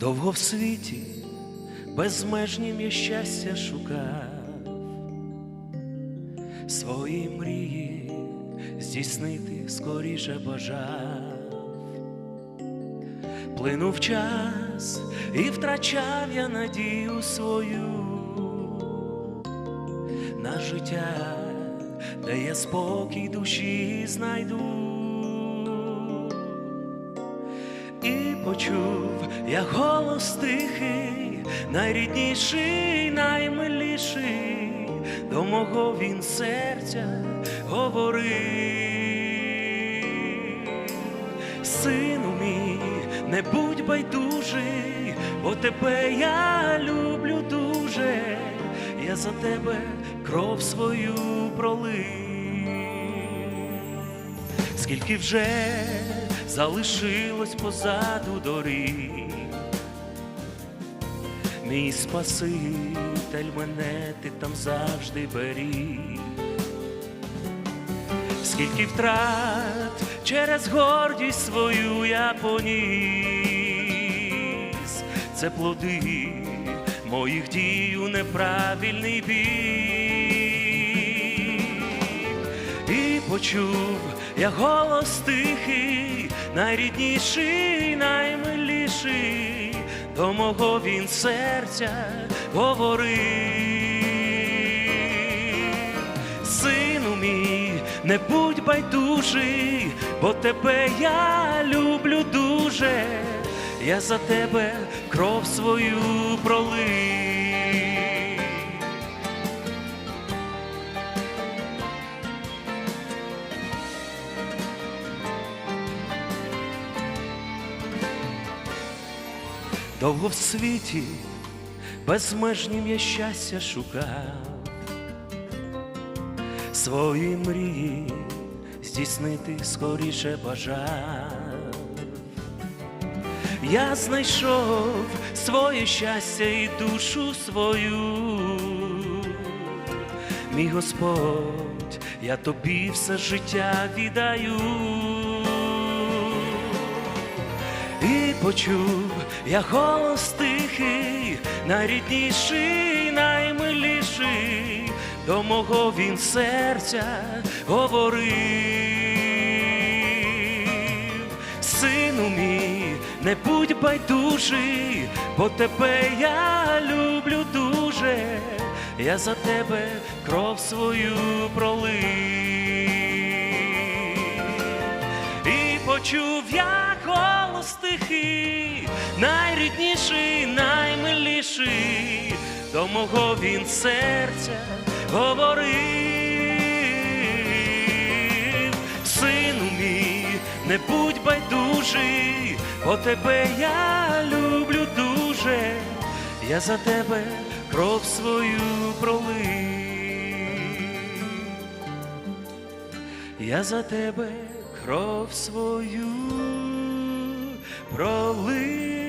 Довго в світі безмежнім я щастя шукав, свої мрії здійснити скоріше бажав, плинув час і втрачав я надію свою на життя, де я спокій душі знайду. Як голос тихий, найрідніший, наймиліший, до мого він серця говорив. Сину мій, не будь байдужий, бо тебе я люблю дуже, я за тебе кров свою пролив. Скільки вже залишилось позаду доріг. Мій Спаситель мене ти там завжди беріг. Скільки втрат через гордість свою я поніс, це плоди моїх дій у неправильний бік і почув я голос тихий, найрідніший, наймиліший, до мого він серця говорив. Сину мій, не будь байдужий, бо тебе я люблю дуже, я за тебе кров свою пролив. Довго в світі безмежнім я щастя шукав, свої мрії здійснити скоріше бажав. Я знайшов своє щастя і душу свою, мій Господь, я тобі все життя віддаю почув. Я голос тихий, найрідніший, наймиліший, до мого він серця говорив. Сину мій, не будь байдужий, бо тебе я люблю дуже, я за тебе кров свою пролив почув я голос тихий, найрідніший, наймиліший, до мого він серця говорив, сину мій, не будь байдужий, бо тебе я люблю дуже, я за тебе кров свою пролив. Я за тебе кров свою пролив.